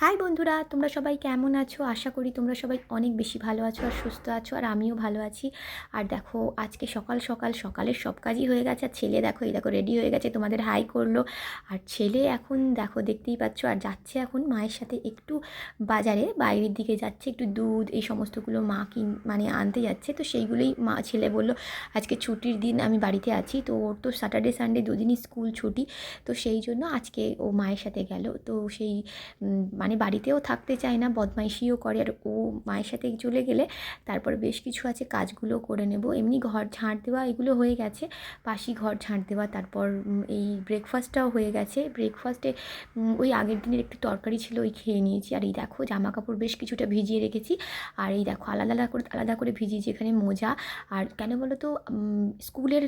High বন্ধুরা তোমরা সবাই কেমন আছো? আশা করি তোমরা সবাই অনেক বেশি ভালো আছো আর সুস্থ আছো আর আমিও ভালো আছি। আর দেখো আজকে সকাল সকাল সকালের সব কাজই হয়ে গেছে আর ছেলে দেখো এই দেখো রেডি হয়ে গেছে তোমাদের হাই করল। আর ছেলে এখন দেখো দেখতেই পাচ্ছ আর যাচ্ছে এখন মায়ের সাথে একটু বাজারে বাইরের দিকে যাচ্ছে একটু দুধ এই সমস্তগুলো মা কিন মানে আনতে যাচ্ছে। তো সেইগুলোই মা ছেলে বলল আজকে ছুটির দিন আমি বাড়িতে আছি। তো ওর তো স্যাটারডে সানডে দুদিনই স্কুল ছুটি। তো সেই জন্য আজকে ও মায়ের সাথে গেল। তো সেই উম, মানে বাড়িতেও থাকতে চায় না, বদমাইশিও করে। আর ও মায়ের সাথে চলে গেলে তারপর বেশ কিছু আছে, কাজগুলো করে নেব। এমনি ঘর ঝাঁট দেওয়া এগুলো হয়ে গেছে। পাশি ঘর ঝাঁট দেওয়া, তারপর এই ব্রেকফাস্টটাও হয়ে গেছে। ব্রেকফাস্টে ওই আগের দিনের একটু তরকারি ছিল, ওই খেয়ে নিয়েছি। আর এই দেখো জামা কাপড় বেশ কিছুটা ভিজিয়ে রেখেছি। আর এই দেখো, আলাদা আলাদা করে আলাদা করে ভিজিয়েছি এখানে মোজা। আর কেন বলো তো স্কুলের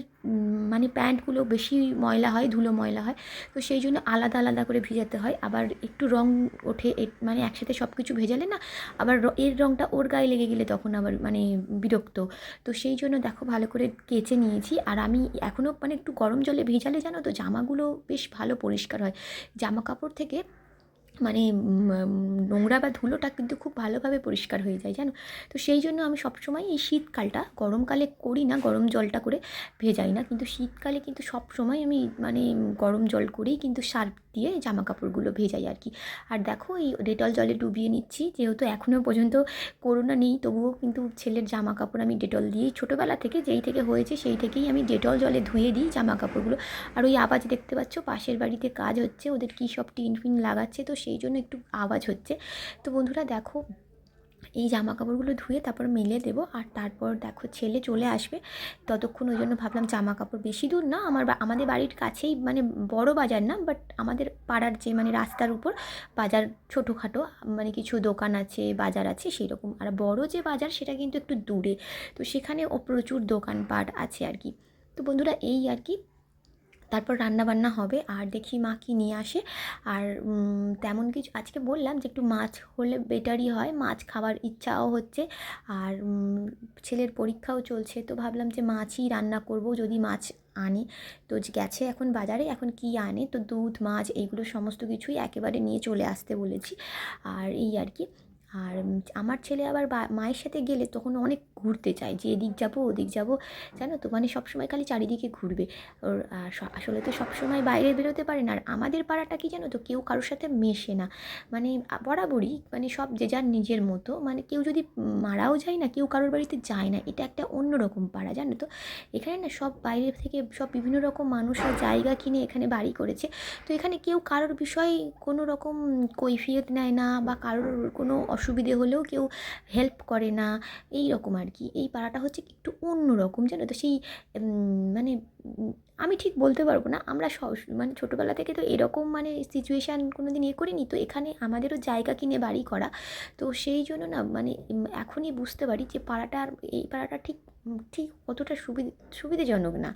মানে প্যান্টগুলো বেশি ময়লা হয়, ধুলো ময়লা হয়। তো সেই জন্য আলাদা আলাদা করে ভিজাতে হয়। আবার একটু রং ওঠে মানে একসাথে সব কিছু ভেজালে না, আবার এর রঙটা ওর গায়ে লেগে গেলে তখন আবার মানে বিরক্ত। তো সেই জন্য দেখো ভালো করে কেচে নিয়েছি, আর আমি এখনও মানে একটু গরম জলে ভেজালে জানো তো, জামাগুলো বেশ ভালো পরিষ্কার হয়। জামা কাপড় থেকে মানে নোংরা বা ধুলোটা কিন্তু খুব ভালোভাবে পরিষ্কার হয়ে যায়, জানো? তো সেই জন্য আমি সবসময় এই শীতকালটা, গরমকালে করি না, গরম জলটা করে ভেজাই না। কিন্তু শীতকালে কিন্তু সব সময় আমি মানে গরম জল করেই কিন্তু সার্ফ দিয়ে জামা কাপড়গুলো ভেজাই আর কি। আর দেখো, এই ডেটল জলে ডুবিয়ে নিচ্ছি, যেহেতু এখনও পর্যন্ত করোনা নেই, তবুও কিন্তু ছেলের জামা কাপড় আমি ডেটল দিয়েই, ছোটোবেলা থেকে যেই থেকে হয়েছে সেই থেকেই আমি ডেটল জলে ধুয়ে দিই জামা কাপড়গুলো আর ওই আওয়াজ দেখতে পাচ্ছ, পাশের বাড়িতে কাজ হচ্ছে, ওদের কী সব টিন ফিন লাগাচ্ছে, তো সেই জন্য একটু আওয়াজ হচ্ছে। তো বন্ধুরা দেখো, এই জামা কাপড়গুলো ধুয়ে তারপর মেলে দেবো আর তারপর দেখো ছেলে চলে আসবে। ততক্ষণ ওই জন্য ভাবলাম জামা কাপড় বেশি দূর না, আমার আমাদের বাড়ির কাছেই মানে বড় বাজার না বাট আমাদের পাড়ার যে মানে রাস্তার উপর বাজার ছোটোখাটো মানে কিছু দোকান আছে, বাজার আছে সেই রকম আর বড় যে বাজার সেটা কিন্তু একটু দূরে, তো সেখানে প্রচুর দোকানপাট আছে আর কি। তো বন্ধুরা এই আর কি তারপর রান্না বান্না হবে, আর দেখি মা কি নিয়ে আসে। আর তেমন কিছু, আজকে বললাম যে একটু মাছ হলে বেটারই হয়, মাছ খাওয়ার ইচ্ছাও হচ্ছে। আর ছেলের পরীক্ষাও চলছে, তো ভাবলাম যে মাছই রান্না করব, যদি মাছ আনে। তো গেছে এখন বাজারে, এখন কি আনে? তো দুধ, মাছ, এইগুলো সমস্ত কিছুই একেবারে নিয়ে চলে আসতে বলেছি। আর এই আর কি। আর আমার ছেলে আবার মায়ের সাথে গেলে তখন অনেক ঘুরতে চায়, যে এদিক যাব, ওদিক যাব, জানো তো? মানে সবসময় খালি চারিদিকে ঘুরবে। ওর আসলে তো সবসময় বাইরে বেরোতে পারে না। আর আমাদের পাড়াটা কি জানো তো? কেউ কারোর সাথে মেশে না। মানে বরাবরই মানে সব যে যার নিজের মতো মানে কেউ যদি মারাও যায় না, কেউ কারোর বাড়িতে যায় না, এটা একটা অন্যরকম পাড়া, জানো তো? এখানে না সব বাইরে থেকে সব বিভিন্ন রকম মানুষরা জায়গা কিনে এখানে বাড়ি করেছে। তো এখানে কেউ কারোর বিষয়ে কোনো রকম কৈফিয়ত নেয় না বা কারোর কোনো অসুবিধে হলেও কেউ হেল্প করে না, এই রকম আর কি। এই পাড়াটা হচ্ছে একটু অন্য রকম, জানো তো? সেই মানে আমি ঠিক বলতে পারব না। আমরা সব মানে ছোটোবেলা থেকে তো এরকম মানে সিচুয়েশান কোনো দিন ইয়ে করিনি। তো এখানে আমাদেরও জায়গা কিনে বাড়ি করা। তো সেই জন্য না মানে এখনই বুঝতে পারি যে পাড়াটার এই পাড়াটা ঠিক ঠিক অতটা সুবিধে, সুবিধাজনক না।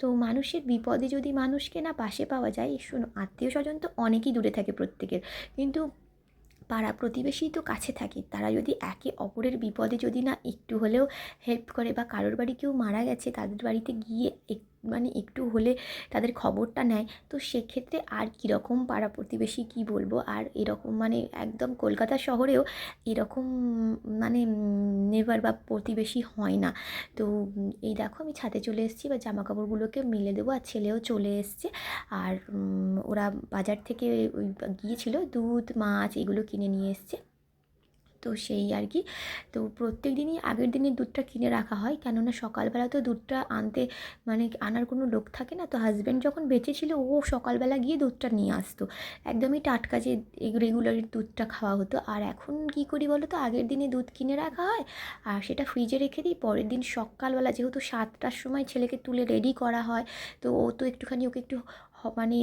তো মানুষের বিপদে যদি মানুষকে না পাশে পাওয়া যায়, শোনো আত্মীয় স্বজন তো অনেকই দূরে থাকে প্রত্যেকের। কিন্তু পাড়া প্রতিবেশী তো কাছে থাকে। তারা যদি একে অপরের বিপদে যদি না একটু হলেও হেল্প করে বা কারোর বাড়ি কেউ মারা গেছে, তাদের বাড়িতে গিয়ে মানে একটু হলে তাদের খবরটা নেয়। তো সেক্ষেত্রে আর কীরকম পাড়া প্রতিবেশী কী বলব? আর এরকম মানে একদম কলকাতা শহরেও এরকম মানে নেবার বা প্রতিবেশী হয় না। তো এই দেখো আমি ছাদে চলে এসেছি বা জামা কাপড়গুলোকে মেলে দেবো আর ছেলেও চলে এসছে। আর ওরা বাজার থেকে গিয়েছিল দুধ, মাছ এগুলো কিনে নিয়ে এসছে। তো সেই আর কি। তো প্রত্যেক দিনই আগের দিনের দুধটা কিনে রাখা হয়। কেননা সকালবেলা তো দুধটা আনতে মানে আনার কোনো লোক থাকে না। তো হাজব্যান্ড যখন বেঁচে ছিল, ও সকালবেলা গিয়ে দুধটা নিয়ে আসতো। একদমই টাটকা যে রেগুলার দুধটা খাওয়া হতো। আর এখন কি করি বলো তো? আগের দিনে দুধ কিনে রাখা হয় আর সেটা ফ্রিজে রেখে দিই। পরের দিন সকালবেলা যেহেতু সাতটার সময় ছেলেকে তুলে রেডি করা হয়, তো ও তো একটুখানি ওকে একটু মানে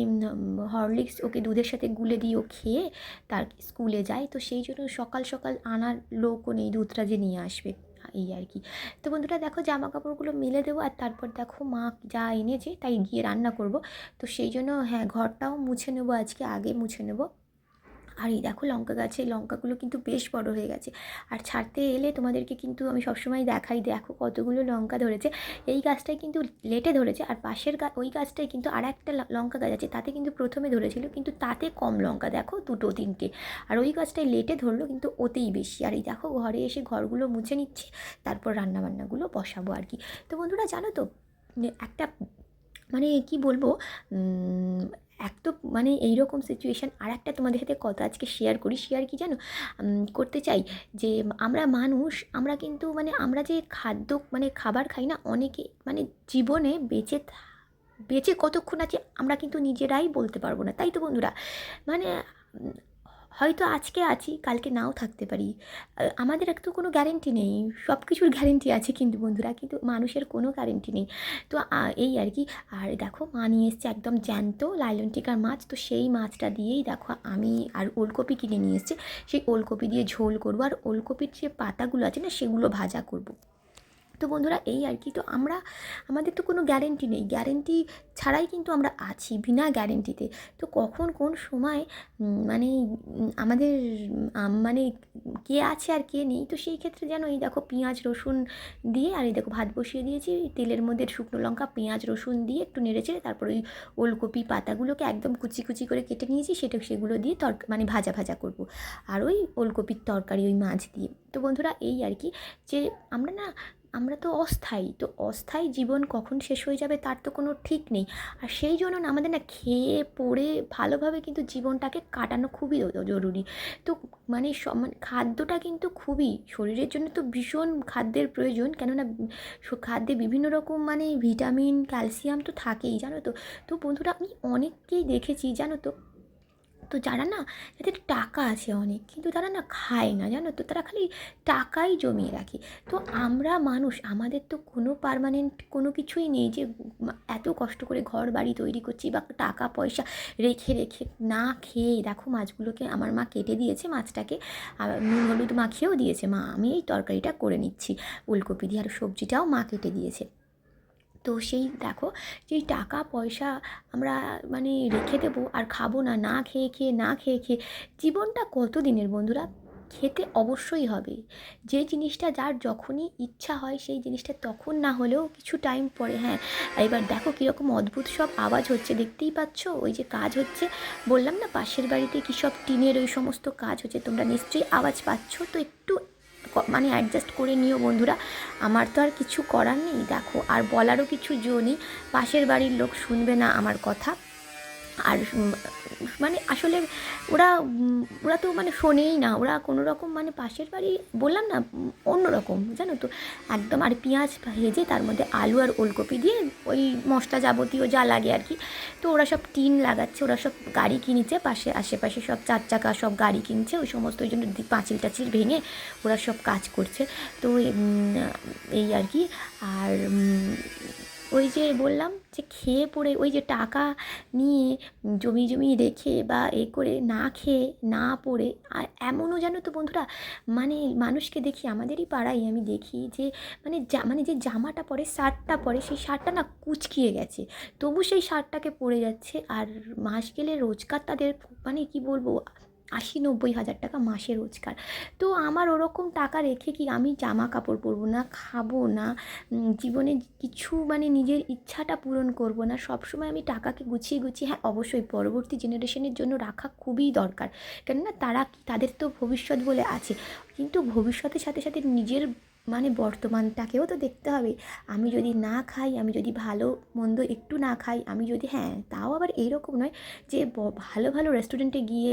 হরলিক্স ওকে দুধের সাথে গুলে দিয়ে ও খেয়ে তার স্কুলে যায়। তো সেই জন্য সকাল সকাল আনার লোকও নেই, দুধটা যে নিয়ে আসবে, এই আর কি। তো বন্ধুরা, দেখো জামা কাপড়গুলো মেলে দেবো আর তারপর দেখো মা যা এনেছে তাই গিয়ে রান্না করব। তো সেই জন্য হ্যাঁ ঘরটাও মুছে নেব আজকে, আগে মুছে নেব। আর এই দেখো লঙ্কা গাছে, লঙ্কাগুলো কিন্তু বেশ বড় হয়ে গেছে। আর ছাড়তে এলে তোমাদেরকে কিন্তু আমি সবসময় দেখাই, দেখো কতগুলো লঙ্কা ধরেছে। এই গাছটাই কিন্তু লেটে ধরেছে আর পাশের গা, ওই গাছটাই কিন্তু আর একটা লঙ্কা গাছ আছে, তাতে কিন্তু প্রথমে ধরেছিল কিন্তু তাতে কম লঙ্কা, দেখো দুটো তিনটে। আর ওই গাছটাই লেটে ধরলো কিন্তু ওতেই বেশি। আর এই দেখো ঘরে এসে ঘরগুলো মুছে নিচ্ছি, তারপর রান্নাবান্নাগুলো বসাবো আর কি। তো বন্ধুরা জানো তো, একটা মানে কি বলব এক তো মানে এইরকম সিচুয়েশান আর একটা তোমাদের সাথে কথা আজকে শেয়ার করি। শেয়ার কি জানো? করতে চাই যে, আমরা মানুষ, আমরা কিন্তু মানে আমরা যে খাদ্য মানে খাবার খাই না, অনেকে মানে জীবনে বেঁচে বেঁচে কতক্ষণ আছে আমরা কিন্তু নিজেরাই বলতে পারব না। তাই তো বন্ধুরা? মানে হয়তো আজকে আছি, কালকে নাও থাকতে পারি। আমাদের একটু কোনো গ্যারেন্টি নেই সব কিছুর গ্যারেন্টি আছে কিন্তু বন্ধুরা, কিন্তু মানুষের কোনো গ্যারেন্টি নেই। তো এই আর কি। আর দেখো, মা নিয়ে এসছে একদম জ্যান্ত লাইলন টিকার মাছ, তো সেই মাছটা দিয়েই দেখো, আমি আর ওলকপি কিনে নিয়ে এসছে। সেই ওলকপি দিয়ে ঝোল করব। আর ওলকপির যে পাতাগুলো আছে না, সেগুলো ভাজা করব। তো বন্ধুরা এই আর কি। তো আমরা, আমাদের তো কোনো গ্যারেন্টি নেই। গ্যারেন্টি ছাড়াই কিন্তু আমরা আছি বিনা গ্যারেন্টিতে তো। কখন কোন সময় মানে আমাদের মানে কে আছে আর কে নেই, তো সেই ক্ষেত্রে যেন এই দেখো পেঁয়াজ, রসুন দিয়ে, আর এই দেখো ভাত বসিয়ে দিয়েছি, তেলের মধ্যে শুকনো লঙ্কা, পেঁয়াজ, রসুন দিয়ে একটু নেড়েচেড়ে তারপর ওই ওলকপি পাতাগুলোকে একদম কুচি কুচি করে কেটে নিয়েছি, সেটা, সেগুলো দিয়ে তরক মানে ভাজা ভাজা করব। আর ওই ওলকপির তরকারি, ওই মাছ দিয়ে। তো বন্ধুরা এই আর কি। যে আমরা না আমরা তো অস্থায়ী তো অস্থায়ী জীবন কখন শেষ হয়ে যাবে তার তো কোনো ঠিক নেই। আর সেই জন্য না আমাদের না খেয়ে, পড়ে, ভালোভাবে কিন্তু জীবনটাকে কাটানো খুবই জরুরি। তো মানে মানে খাদ্যটা কিন্তু খুবই, শরীরের জন্য তো ভীষণ খাদ্যের প্রয়োজন। কেননা খাদ্যে বিভিন্ন রকম মানে ভিটামিন, ক্যালসিয়াম তো থাকেই, জানো তো? তো বন্ধুরা আমি অনেককেই দেখেছি, জানো তো? তো যারা না, যাদের টাকা আছে অনেক, কিন্তু তারা না খায় না, জানো তো? তারা খালি টাকাই জমিয়ে রাখে। তো আমরা মানুষ, আমাদের তো কোনো পারমানেন্ট কোনো কিছুই নেই যে এত কষ্ট করে ঘর বাড়ি তৈরি করছি বা টাকা, পয়সা রেখে রেখে না খেয়ে, দেখো মাছগুলোকে আমার মা কেটে দিয়েছে মাছটাকে নুন, হলুদ মাখিয়েও দিয়েছে। মা, আমি এই তরকারিটা করে নিচ্ছি। ফুলকপি দিয়ে আর সবজিটাও মা কেটে দিয়েছে। তো সেই দেখো, যেই টাকা, পয়সা আমরা মানে রেখে দেবো আর খাব না না খেয়ে খেয়ে, না খেয়ে খেয়ে, জীবনটা কত দিনের বন্ধুরা? খেতে অবশ্যই হবে। যে জিনিসটা যার যখনই ইচ্ছা হয়, সেই জিনিসটা তখন না হলেও কিছু টাইম পরে হ্যাঁ। এবার দেখো কীরকম অদ্ভুত সব আওয়াজ হচ্ছে, দেখতেই পাচ্ছ? ওই যে কাজ হচ্ছে, বললাম না পাশের বাড়িতে কী সব টিনের ওই সমস্ত কাজ হচ্ছে, তোমরা নিশ্চয়ই আওয়াজ পাচ্ছ? তো একটু মানে অ্যাডজাস্ট করে নিও বন্ধুরা। আমার তো আর কিছু করার নেই, দেখো। আর বলারও কিছু জো নেই। পাশের বাড়ির লোক শুনবে না আমার কথা। আর মানে আসলে ওরা ওরা তো মানে শোনেই না। ওরা কোনো রকম মানে পাশের বাড়ি, বললাম না, অন্য রকম, জানো তো? একদম আর পেঁয়াজ ভেজে তার মধ্যে আলু আর ওলকপি দিয়ে ওই মশলা যাবতীয় যা লাগে আর কি, তো ওরা সব টিন লাগাচ্ছে, ওরা সব গাড়ি কিনেছে, পাশে, আশেপাশে সব চার চাকা সব গাড়ি কিনছে, ওই সমস্ত ওই জন্য পাঁচিল টাচিল ভেঙে ওরা সব কাজ করছে। তো এই আর কি, আর ওই যে বললাম যে খেয়ে পড়ে ওই যে টাকা নিয়ে জমি জমি রেখে বা এ করে না খেয়ে না পড়ে, আর এমনও জানো তো বন্ধুরা মানে মানুষকে দেখি, আমাদেরই পাড়ায় আমি দেখি যে মানে জা মানে যে জামাটা পরে, শার্টটা পরে, সেই শার্টটা না কুচকিয়ে গেছে। তবু সেই শার্টটাকে পরে যাচ্ছে, আর মাস গেলে রোজগার তাদের মানে কি বলব আশি নব্বই হাজার টাকা মাসে রোজগার। তো আমার ওরকম টাকা রেখে কি আমি জামা কাপড় পরবো না, খাব না? জীবনে কিছু মানে নিজের ইচ্ছাটা পূরণ করব না। সবসময় আমি টাকাকে গুছিয়ে গুছিয়ে হ্যাঁ অবশ্যই পরবর্তী জেনারেশনের জন্য রাখা খুবই দরকার। কেননা তারা তাদের তো ভবিষ্যৎ বলে আছে। কিন্তু ভবিষ্যতের সাথে সাথে নিজের মানে বর্তমানটাকেও তো দেখতে হবে। আমি যদি না খাই, আমি যদি ভালো মন্দ একটু না খাই, আমি যদি হ্যাঁ তাও আবার এইরকম নয় যে ভালো ভালো রেস্টুরেন্টে গিয়ে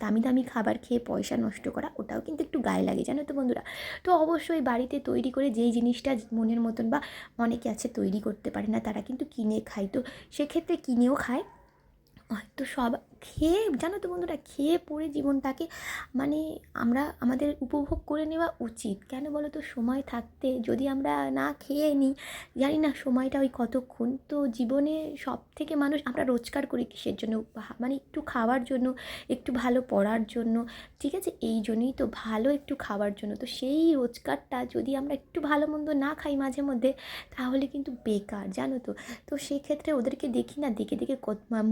দামি দামি খাবার খেয়ে পয়সা নষ্ট করা, ওটাও কিন্তু একটু গায়ে লাগে, জানো তো বন্ধুরা? তো অবশ্যই বাড়িতে তৈরি করে যেই জিনিসটা মনের মতন বা অনেকে আছে তৈরি করতে পারে না, তারা কিন্তু কিনে খায়। তো সেক্ষেত্রে কিনেও খায়। হয়তো সব খেয়ে, জানো তো বন্ধুরা, খেয়ে পড়ে জীবনটাকে মানে আমরা, আমাদের উপভোগ করে নেওয়া উচিত। কেন বলো তো সময় থাকতে যদি আমরা না খেয়ে নিই জানি না সময়টা ওই কতক্ষণ। তো জীবনে সব থেকে মানুষ, আমরা রোজগার করি কিসের জন্য? মানে একটু খাওয়ার জন্য, একটু ভালো পড়ার জন্য, ঠিক আছে? এই জন্যই তো ভালো একটু খাওয়ার জন্য। তো সেই রোজগারটা যদি আমরা একটু ভালো মন্দ না খাই মাঝে মধ্যে, তাহলে কিন্তু বেকার, জানো তো? তো সেক্ষেত্রে ওদেরকে দেখি না, দেখে দেখে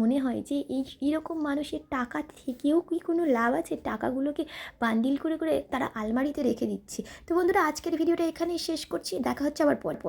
মনে হয় যে এই এরকম মানুষের টাকা থেকেও কি কোনো লাভ আছে? টাকাগুলোকে বান্ডিল করে করে তারা আলমারিতে রেখে দিচ্ছে। তো বন্ধুরা, আজকের ভিডিওটা এখানেই শেষ করছি। দেখা হচ্ছে আবার পর